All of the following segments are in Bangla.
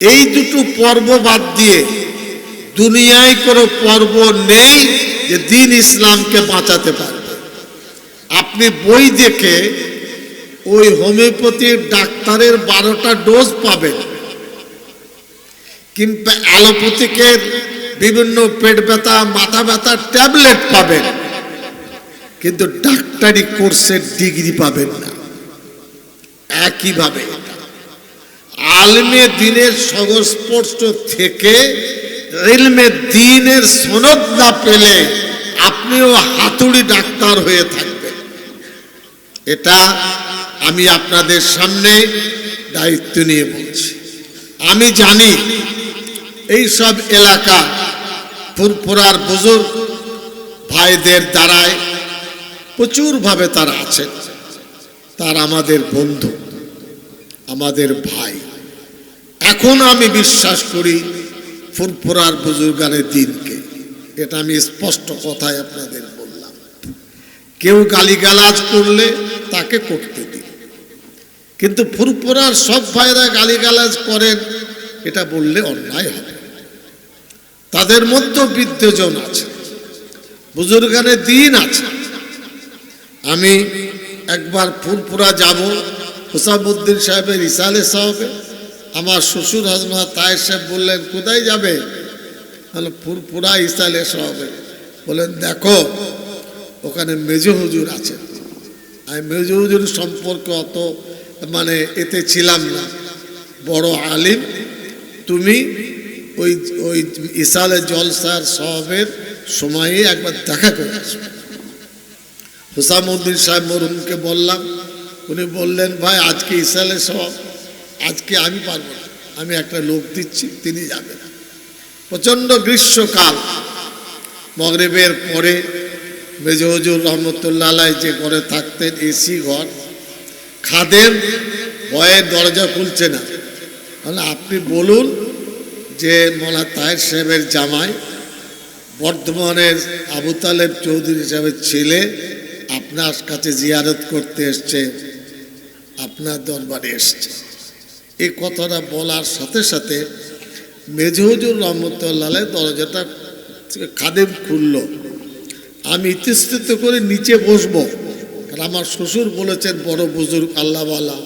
এই দুটো পর্ব বাদ দিয়ে দুনিয়ায় কোনো পর্ব নেই যে দিন ইসলামকে বাঁচাতে পারবে। আপনি বই দেখে ওই হোমিওপ্যাথির ডাক্তারের বারোটা ডোজ পাবেন। কিংবা অ্যালোপ্যাথিকের বিভিন্ন পেট ব্যথা, মাথা ব্যথার ট্যাবলেট পাবেন। কিন্তু ডাক্তারি কোর্সের ডিগ্রি পাবেন না। একইভাবে। আলমে দিনের সংস্পর্শ থেকে ইলমে দিনের সনদ না পেলে আপনিও হাতুড়ি ডাক্তার হয়ে থাকবেন। এটা আমি আপনাদের সামনে দায়িত্ব নিয়ে বলছি। আমি জানি এই সব এলাকা ফুরফুরার বুজুর্গ ভাইদের দ্বারায় প্রচুরভাবে তারা আছেন। তার আমাদের বন্ধু। আমাদের ভাই। এখন আমি বিশ্বাস করি ফুরফুরার বুজুর্গানের দিনকে। এটা আমি স্পষ্ট কথায় আপনাদের বললাম। কেউ গালিগালাজ করলে তাকে করতে দিই। কিন্তু ফুরফুরার সব ভাইরা গালিগালাজ করেন, এটা বললে অন্যায় হবে। তাদের মধ্যে বিদ্যজন আছে, বুজুর্গানের দিন আছে। আমি একবার ফুরফুরা যাব হুসামুদ্দিন সাহেবের ইসালে সাহেবে আমার শ্বশুর হজমা তায়ের সাহেব বললেন, কোথায় যাবে? বললাম ফুরফুরা ইসালে সাহেবে বললেন দেখো, ওখানে মেজ হুজুর আছেন আমি মেজ হুজুর সম্পর্কে অত মানে এতে ছিলাম না। বড় আলিম, তুমি ওই ওই ইসালে জলসার সাহেবের সময়ে একবার দেখা করে আসবে। হুসামুদ্দিন সাহেব মরহুমকে বললাম উনি বললেন, ভাই, আজকে ইসালে সব, আজকে আমি পারব না। আমি একটা লোক দিচ্ছি, তিনি যাবেন প্রচণ্ড গ্রীষ্মকাল। মগরেবের পরে মেজ হজুর রহমতুল্লাহ যে ঘরে থাকতেন, এসি ঘর খাদের ভয়ে দরজা খুলছে না। তাহলে আপনি বলুন যে মোলা তাহের সাহেবের জামাই, বর্ধমানের আবু তালেব চৌধুরী সাহেবের ছেলে আপনার কাছে জিয়ারত করতে এসছে। আপনার দরবারে এসছে। এই কথাটা বলার সাথে সাথে মেজহুজুর রহমতুল্লাহ দরজাটা খাদেম খুলল। আমি ইতস্তত করে নিচে বসবো। আর আমার শ্বশুর বলেছেন, বড় বুজুর্গ, আল্লাহওয়ালা।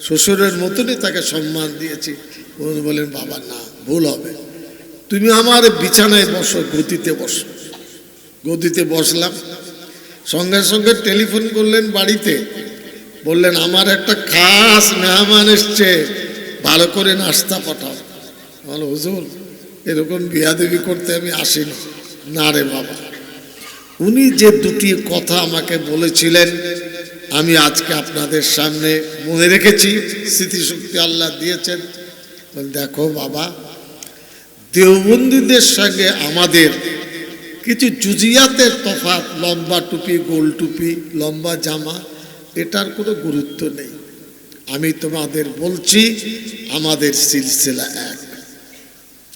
শ্বশুরের মতনই তাকে সম্মান দিয়েছি। উনি বলেন বাবা, না, ভুল হবে। তুমি আমার বিছানায় বসো, গদিতে বসো। গদিতে বসলাম। সঙ্গে সঙ্গে টেলিফোন করলেন বাড়িতে। বললেন, আমার একটা খাস মেহমান এসছে, ভালো করে নাস্তা পাঠাও। আমার হুজুর, এরকম বিয়াদেবি করতে আমি আসিনি। না রে বাবা। উনি যে দুটি কথা আমাকে বলেছিলেন, আমি আজকে আপনাদের সামনে মনে রেখেছি, স্মৃতিশক্তি আল্লাহ দিয়েছেন। দেখো বাবা, দেওবন্দীদের সঙ্গে আমাদের কিছু জুজিয়াতের তফাৎ, লম্বা টুপি, গোল টুপি, লম্বা জামা এটার কোনো গুরুত্ব নেই। আমি তোমাদের বলছি, আমাদের সিলসিলা এক।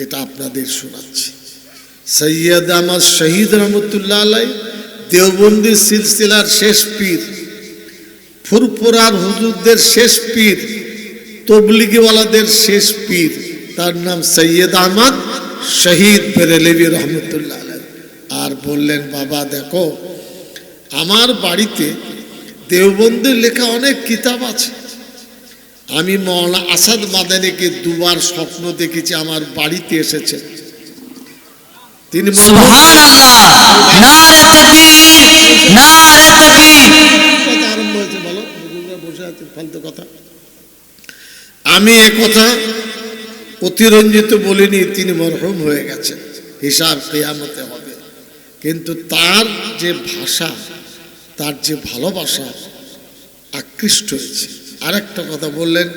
এটা আপনাদের শোনাচ্ছি। সৈয়দ আমার শহীদ রহমতুল্লাহ আলাই, দেওবন্দি সিলসিলার শেষ পীর, ফুরফুরার হুজুরদের শেষ পীর, তবলিগিওয়ালাদের শেষ পীর, তার নাম সৈয়দ আহমদ শহীদ বেরেলেবি রহমতুল্লাহ আলাই। আর বললেন, বাবা, দেখো, আমার বাড়িতে দেওবন্দের লেখা অনেক কিতাব আছে। আমি মৌলানা আসাদ মাদানিকে দুবার স্বপ্ন দেখেছি আমার বাড়িতে এসেছে। তিনি আরম্ভ হয়েছে বলো বসে আছে ফালতু কথা আমি এ কথা অতিরঞ্জিত বলিনি তিনি মরহুম হয়ে গেছেন। হিসাব কেয়ামতে হবে। কিন্তু তার যে ভাষা তার যে ভালোবাসা, আকৃষ্ট হয়েছে। আরেকটা কথা বললেন,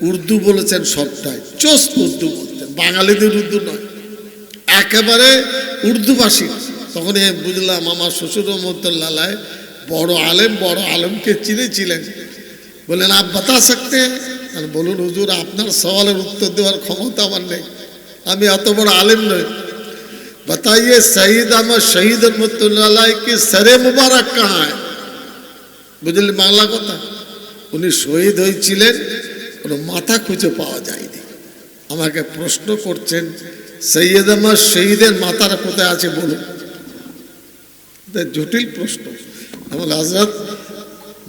উর্দু বলেছেন সবটাই। চোস্ত উর্দু বলতেন, বাঙালিদের উর্দু নয়। একেবারে উর্দুভাষী। তখন বুঝলাম আমার শ্বশুর রহমতুল্লাহ বড় আলেম, বড় আলেমকে চিনেছিলেন। বললেন আপ বাতা সকতে হ্যাঁ?" বলুন হুজুর, আপনার সওয়ালের উত্তর দেওয়ার ক্ষমতা আমার নেই। আমি অত বড় আলেম নই। बताइए शहीद अहमद शहीद रहमतुल्लाह की सरे मुबारक कहाँ है বুঝলেন বাংলা কথা উনি শহীদ হয়েছিলেন কোনো মাথা খুঁজে পাওয়া যায়নি আমাকে প্রশ্ন করছেন সৈয়দ আমার শহীদের মাতার কোথায় আছে বলুন এটা জটিল প্রশ্ন আমার हजरत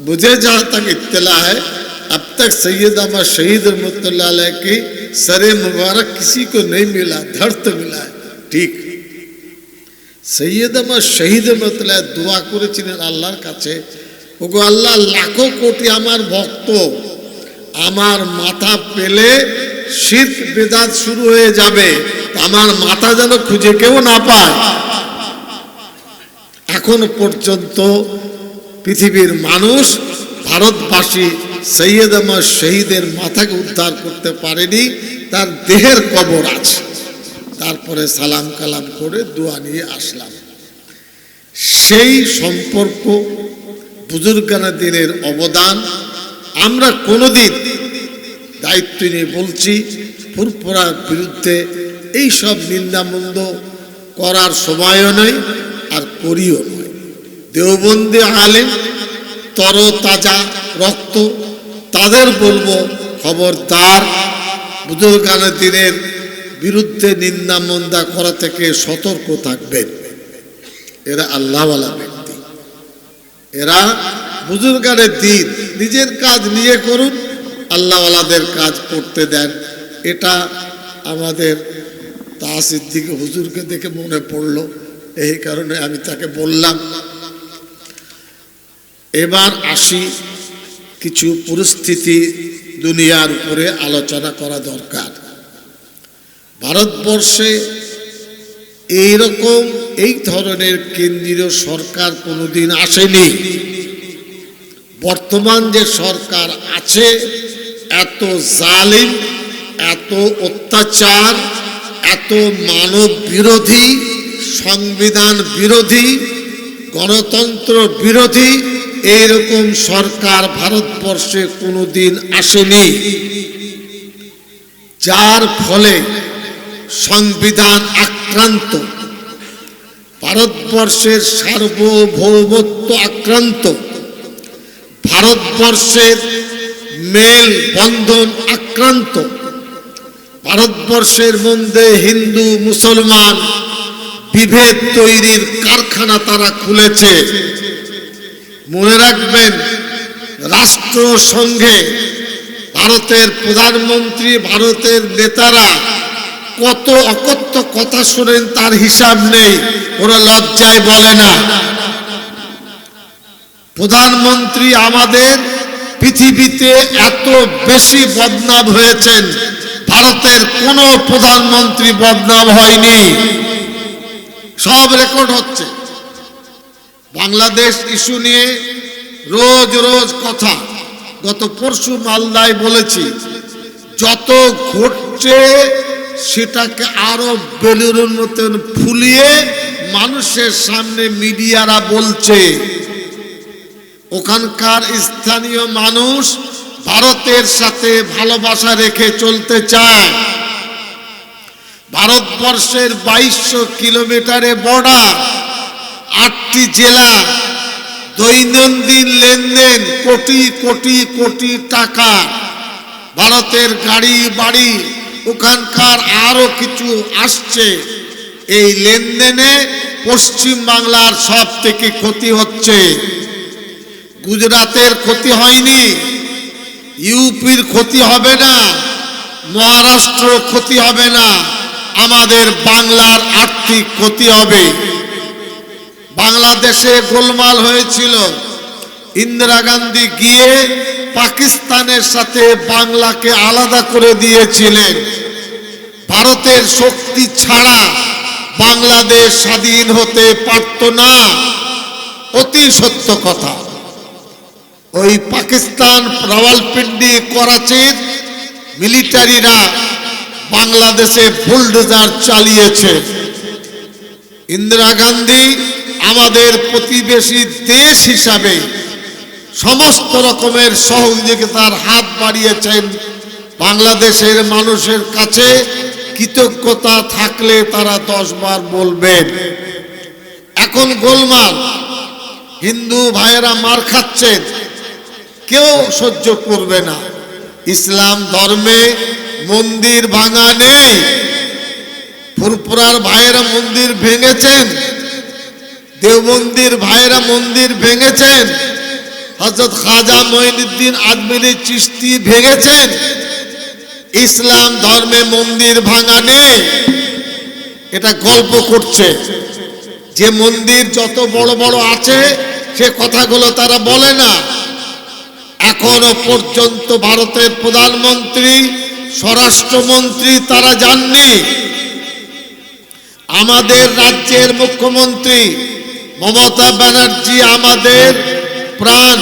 मुझे जहाँ तक इत्तला है अब तक सैयद अहमद शहीद रहमतुल्लाह अलैह की सरे मुबारक किसी को नहीं मिला धड़ तो मिला है ঠিক সৈয়দ আমার শহীদ রহমতুল্লাহ দোয়া করেছিলেন আল্লাহর কাছে, ওগো আল্লাহ লাখো কোটি আমার ভক্ত, আমার মাথা পেলে শীত বেদাত শুরু হয়ে যাবে, আমার মাথা যেন খুঁজে কেউ না পায়। এখন পর্যন্ত পৃথিবীর মানুষ ভারতবাসী সৈয়দ আমার শহীদের মাথাকে উদ্ধার করতে পারেনি, তার দেহের কবর আছে। তারপরে সালাম কালাম করে দোয়া নিয়ে আসলাম। সেই সম্পর্ক বুজুর্গানা দিনের অবদান। আমরা কোনোদিন দায়িত্ব নিয়ে বলছি, ফুরফুরার বিরুদ্ধে এই সব নিন্দামন্দ করার সময়ও নয় আর করিও নয়। দেওবন্দি আলেম তর তাজা রক্ত, তাদের বলব খবরদার। বুজুর্গানা দিনের বিরুদ্ধে নিন্দা মন্দা করা থেকে সতর্ক থাকবেন। এরা আল্লাহওয়ালা ব্যক্তি। এরা বুজুর্গানের দিন, নিজের কাজ নিয়ে করুন, আল্লাহওয়ালাদের কাজ করতে দেন। এটা আমাদের তাসিদ্দিকে হুজুরকে দেখে মনে পড়ল। এই কারণে আমি তাকে বললাম, এবার আসি কিছু পরিস্থিতি দুনিয়ার উপরে আলোচনা করা দরকার। ভারতবর্ষে এইরকম এই ধরনের কেন্দ্রীয় সরকার কোনোদিন আসেনি। বর্তমান যে সরকার আছে, এত জালিম, এত অত্যাচার, এত মানব বিরোধী, সংবিধান বিরোধী, গণতন্ত্র বিরোধী, এইরকম সরকার ভারতবর্ষে কোনোদিন আসেনি। যার ফলে সংবিধান আক্রান্ত। ভারতবর্ষের সার্বভৌমত্ব আক্রান্ত। ভারতবর্ষের মেল বন্ধন আক্রান্ত। ভারতবর্ষের মধ্যে হিন্দু, মুসলমান বিভেদ তৈরির কারখানা তারা খুলেছে। মনে রাখবেন, রাষ্ট্রসংঘে ভারতের প্রধানমন্ত্রী, ভারতের নেতারা কত অকথ্য কথা শোনেন, তার হিসাব নেই। ওরা লজ্জায় বলে না। প্রধানমন্ত্রী আমাদের পৃথিবীতে এত বেশি বদনাম হয়েছেন। ভারতের কোন প্রধানমন্ত্রী বদনাম হয়নি। সব রেকর্ড হচ্ছে। বাংলাদেশ ইস্যু নিয়ে রোজ রোজ কথা। গত পরশু মালদায় বলেছি, যত ঘটছে সেটাকে আরও বেলুনের মতন ফুলিয়ে মানুষের সামনে মিডিয়ারা বলছে, ওখানকার স্থানীয় মানুষ ভারতের সাথে ভালোবাসা রেখে চলতে চায়। ভারতবর্ষের বাইশশো কিলোমিটারে বর্ডার, আটটি জেলা, দৈনন্দিন লেনদেন কোটি কোটি কোটি টাকা। ভারতের গাড়ি, বাড়ি ওখানকার আরও কিছু আসছে। এই লেনদেনে পশ্চিম বাংলার সব থেকে ক্ষতি হচ্ছে। গুজরাতের ক্ষতি হয়নি, ইউপির ক্ষতি হবে না, মহারাষ্ট্র ক্ষতি হবে না, আমাদের বাংলার আর্থিক ক্ষতি হবে। বাংলাদেশে গোলমাল হয়েছিল। ইন্দিরা গান্ধী গিয়ে পাকিস্তানের সাথে বাংলাকে আলাদা করে দিয়েছিলেন। ভারতের শক্তি ছাড়া বাংলাদেশ স্বাধীন হতে পারত না। অতি সত্য কথা। ওই পাকিস্তান রাওয়ালপিন্ডি, করাচির মিলিটারিরা বাংলাদেশে বুলডোজার চালিয়েছে। ইন্দিরা গান্ধী আমাদের প্রতিবেশী দেশ হিসাবে সমস্ত রকমের সহযোগিতার হাত বাড়িয়েছেন। বাংলাদেশের মানুষের কাছে কৃতজ্ঞতা থাকলে তারা দশবার বলবেন। এখন গোলমাল। হিন্দু ভাইয়েরা মার খাচ্ছেন। কেউ সহ্য করবে না। ইসলাম ধর্মে মন্দির ভাঙা নেই। ফুরফুরার ভাইয়েরা মন্দির ভেঙেছেন। দেওবন্দির ভাইয়েরা মন্দির ভেঙেছেন। হজরত খাজা মঈনুদ্দিন আজমিরি চিস্তি ভেঙেছেন। ইসলাম ধর্মে মন্দির ভাঙা নেই এটা গল্প করছে। যে মন্দির যত বড় বড় আছে, সে কথাগুলো তারা বলে না। এখনও পর্যন্ত ভারতের প্রধানমন্ত্রী, স্বরাষ্ট্রমন্ত্রী তারা যাননি আমাদের রাজ্যের মুখ্যমন্ত্রী মমতা ব্যানার্জি আমাদের প্রাণ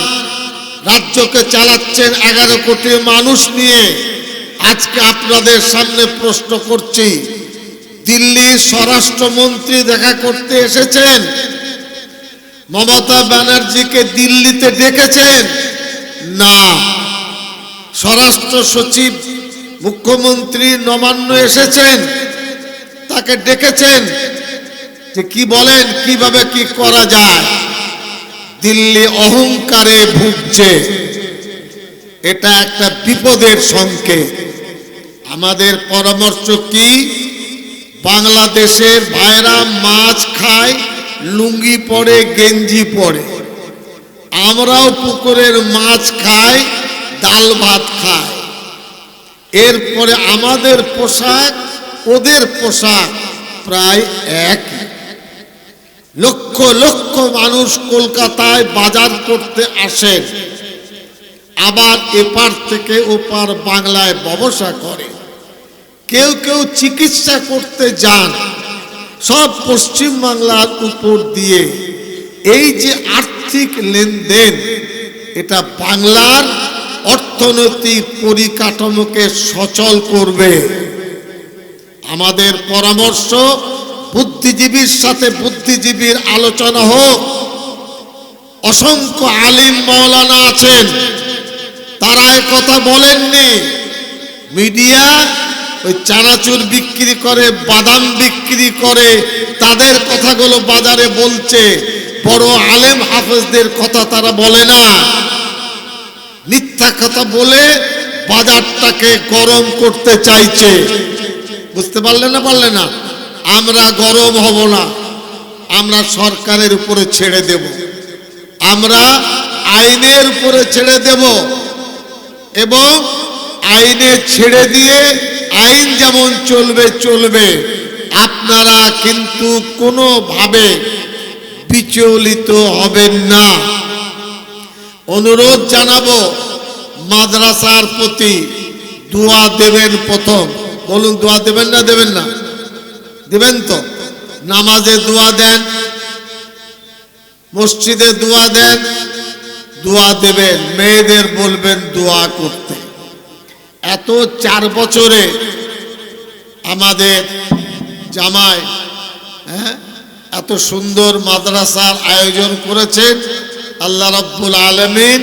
রাজ্যকে চালাচ্ছেন এগারো কোটি মানুষ নিয়ে আজকে আপনাদের সামনে প্রশ্ন করছি। দিল্লির স্বরাষ্ট্রমন্ত্রী দেখা করতে এসেছেন। মমতা ব্যানার্জিকে দিল্লিতে ডেকেছেন? না। স্বরাষ্ট্র সচিব মুখ্যমন্ত্রী নবান্ন এসেছেন। তাকে ডেকেছেন। যে কি বলেন, কীভাবে কি করা যায়? দিল্লি অহংকারে ভুগছে। এটা একটা বিপদের সংকেত। আমাদের পরামর্শ কি? বাংলাদেশের ভাইরা মাছ খায়, লুঙ্গি পরে, গেঞ্জি পরে। আমরাও পুকুরের মাছ খাই, ডাল ভাত খাই। এরপরে আমাদের পোশাক, ওদের পোশাক প্রায় এক। লক্ষ লক্ষ মানুষ কলকাতায় বাজার করতে আসেন আবার এপার থেকে ওপার বাংলায় ব্যবসা করে। কেউ কেউ চিকিৎসা করতে যান। সব পশ্চিম বাংলার উপর দিয়ে। এই যে আর্থিক লেনদেন, এটা বাংলার অর্থনৈতিক পরিকাঠামোকে সচল করবে। আমাদের পরামর্শ বুদ্ধিজীবীর সাথে বুদ্ধিজীবীর আলোচনা হোক। অসংখ্য আলিম মৌলানা আছেন। তারা কথা বলেননি। মিডিয়া ওই চানাচুর বিক্রি করে, বাদাম বিক্রি করে, তাদের কথাগুলো বাজারে বলছে। বড় আলেম হাফেজদের কথা তারা বলে না। মিথ্যা কথা বলে বাজারটাকে গরম করতে চাইছে। বুঝতে পারলে না পারলে না? আমরা গরম হব না, আমরা সরকারের উপরে ছেড়ে দেব। আমরা আইনের উপরে ছেড়ে দেব এবং আইনে ছেড়ে দিয়ে আইন যেমন চলবে চলবে। আপনারা কিন্তু কোনোভাবে বিচলিত হবেন না। অনুরোধ জানাব, মাদ্রাসার প্রতি দোয়া দেবেন প্রথম। বলুন, দোয়া দেবেন না দেবেন না? দেবেন তো? নামাজে দোয়া দেন, মসজিদে দোয়া দেন, দোয়া দেবেন, মেয়েদের বলবেন দোয়া করতে। এত চার বছরে আমাদের জামাই হ্যাঁ এত সুন্দর মাদ্রাসার আয়োজন করেছেন আল্লাহ রাব্বুল আলমিন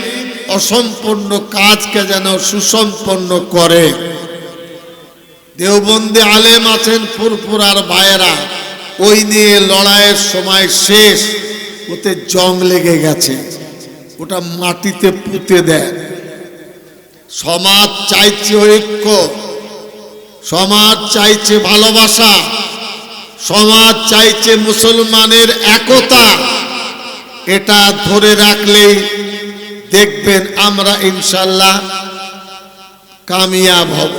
অসম্পূর্ণ কাজকে যেন সুসম্পন্ন করে। দেওবন্দি আলেম আছেন ফুরফুরার ভাইয়েরা। ওই নিয়ে লড়াইয়ের সময় শেষ, ওতে জং লেগে গেছে। ওটা মাটিতে পুঁতে দেয়। সমাজ চাইছে ঐক্য, সমাজ চাইছে ভালোবাসা, সমাজ চাইছে মুসলমানের একতা। এটা ধরে রাখলেই দেখবেন আমরা ইনশাল্লাহ কামিয়াব হব।